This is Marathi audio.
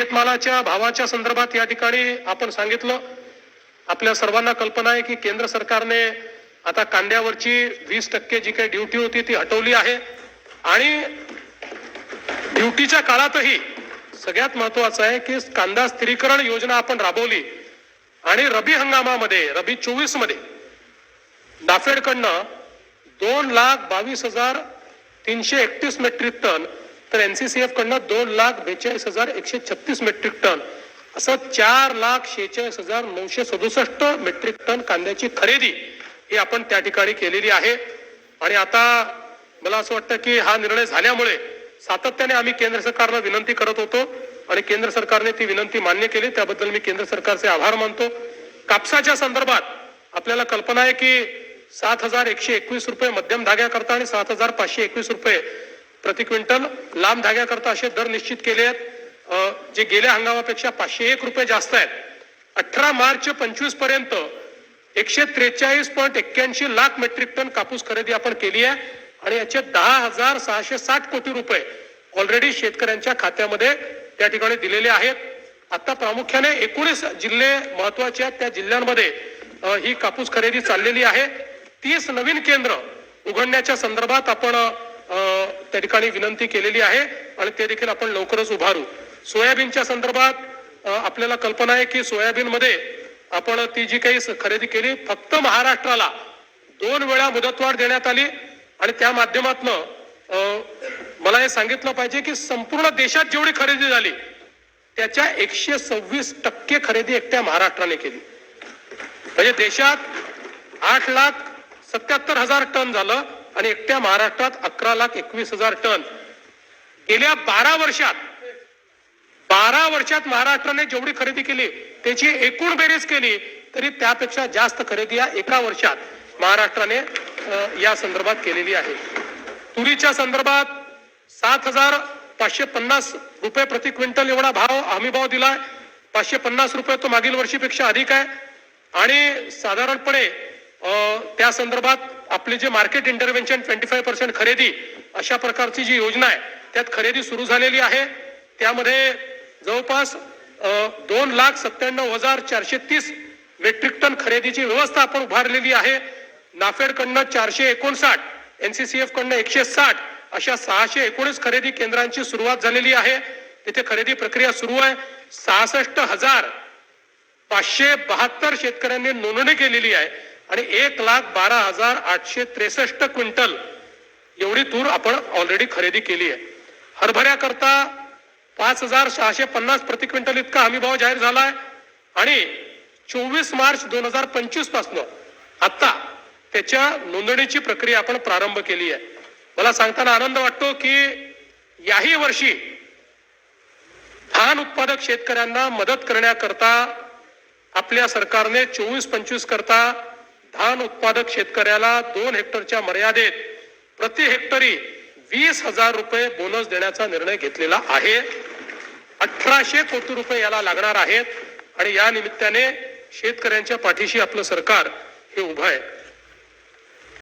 शेतमालाच्या भावाच्या संदर्भात या ठिकाणी आपण सांगितलं. आपल्या सर्वांना कल्पना आहे की केंद्र सरकारने आता कांद्यावरची वीस टक्के जी काही ड्युटी होती ती हटवली आहे. आणि ड्युटीच्या काळातही सगळ्यात महत्वाचं आहे की कांदा स्थिरीकरण योजना आपण राबवली. आणि रबी हंगामामध्ये रबी चोवीसमध्ये नाफेडकडनं दोन लाख बावीस हजार तीनशे एकतीस मेट्रिक टन तर एनसीसीएफ कडनं दोन लाख बेचाळीस हजार एकशे छत्तीस मेट्रिक टन असं चार लाख शेहेचाळीस हजार नऊशे सदुसष्ट मेट्रिक टन कांद्याची खरेदी ही आपण त्या ठिकाणी केलेली आहे. आणि आता मला असं वाटतं की हा निर्णय झाल्यामुळे सातत्याने आम्ही केंद्र सरकारला विनंती करत होतो आणि केंद्र सरकारने ती विनंती मान्य केली. त्याबद्दल मी केंद्र सरकारचे आभार मानतो. कापसाच्या संदर्भात आपल्याला कल्पना आहे की सात हजार एकशे एकवीस रुपये मध्यम धाग्याकरता आणि सात हजार पाचशे एकवीस रुपये प्रति क्विंटल लांब धाग्याकरता असे दर निश्चित केले आहेत. जे गेल्या हंगामापेक्षा पाचशे एक रुपये जास्त आहेत. अठरा मार्च पंचवीसपर्यंत एकशे त्रेचाळीस पॉईंट एक्क्याऐंशी लाख मेट्रिक टन कापूस खरेदी आपण केली आहे. आणि याचे दहा हजार सहाशे साठ कोटी रुपये ऑलरेडी शेतकऱ्यांच्या खात्यामध्ये त्या ठिकाणी दिलेले आहेत. आता प्रामुख्याने एकोणीस जिल्हे महत्त्वाचे आहेत. त्या जिल्ह्यांमध्ये ही कापूस खरेदी चाललेली आहे. तीस नवीन केंद्र उघडण्याच्या संदर्भात आपण त्या ठिकाणी विनंती केलेली आहे आणि ते देखील आपण लवकरच उभारू. सोयाबीनच्या संदर्भात आपल्याला कल्पना आहे की सोयाबीनमध्ये आपण ती जी काही खरेदी केली फक्त महाराष्ट्राला दोन वेळा मुदतवाढ देण्यात आली आणि त्या माध्यमातनं मला हे सांगितलं पाहिजे की संपूर्ण देशात जेवढी खरेदी झाली त्याच्या एकशे सव्वीस टक्के खरेदी एकट्या महाराष्ट्राने केली. म्हणजे देशात आठ लाख सत्याहत्तर हजार टन झालं. आणि एकट्या महाराष्ट्रात अकरा लाख एकवीस हजार टन. गेल्या बारा वर्षात बारा वर्षात महाराष्ट्राने जेवढी खरेदी केली त्याची एकूण बेरीज केली तरी त्यापेक्षा जास्त खरेदी या एका वर्षात महाराष्ट्राने या संदर्भात केलेली आहे. तुरीच्या संदर्भात सात हजार पाचशे पन्नास रुपये प्रति क्विंटल एवढा भाव हमी भाव दिलाय. पाचशे पन्नास रुपये तो मागील वर्षीपेक्षा अधिक आहे. आणि साधारणपणे त्या संदर्भात आपले जे market intervention twenty five percent खरेदी अशा प्रकारची जी योजना आहे त्यात खरेदी सुरू झालेली आहे. त्यामध्ये जवळपास दोन लाख सत्त्याण्णव हजार चारशे तीस मेट्रिक टन खरेदीची व्यवस्था आपण उभारलेली आहे. नाफेडकडनं चारशे एकोणसाठ एनसीसीएफ कडनं एकशे साठ अशा सहाशे एकोणीस खरेदी केंद्रांची सुरुवात झालेली आहे. तिथे खरेदी प्रक्रिया सुरू आहे. सहासष्ट हजार पाचशे बहात्तर शेतकऱ्यांनी नोंदणी केलेली आहे. आणि एक लाख बारा हजार आठशे त्रेसष्ट क्विंटल एवढी तूर आपण ऑलरेडी खरेदी केली आहे. हरभऱ्याकरता पाच हजार सहाशे पन्नास प्रति क्विंटल इतका हमी भाव जाहीर झाला आहे आणि चोवीस मार्च दोन हजार पंचवीस पासन आता त्याच्या नोंदणीची प्रक्रिया आपण प्रारंभ केली आहे. मला सांगताना आनंद वाटतो की याही वर्षी धान उत्पादक शेतकऱ्यांना मदत करण्याकरता आपल्या सरकारने चोवीस पंचवीस करता धान उत्पादक शेतकऱ्याला दोन हेक्टरच्या मर्यादेत प्रति हेक्टरी वीस हजार रुपये बोनस देण्याचा निर्णय घेतलेला आहे. अठराशे कोटी रुपये याला लागणार आहेत आणि या निमित्ताने शेतकऱ्यांच्या पाठीशी आपलं सरकार हे उभं आहे.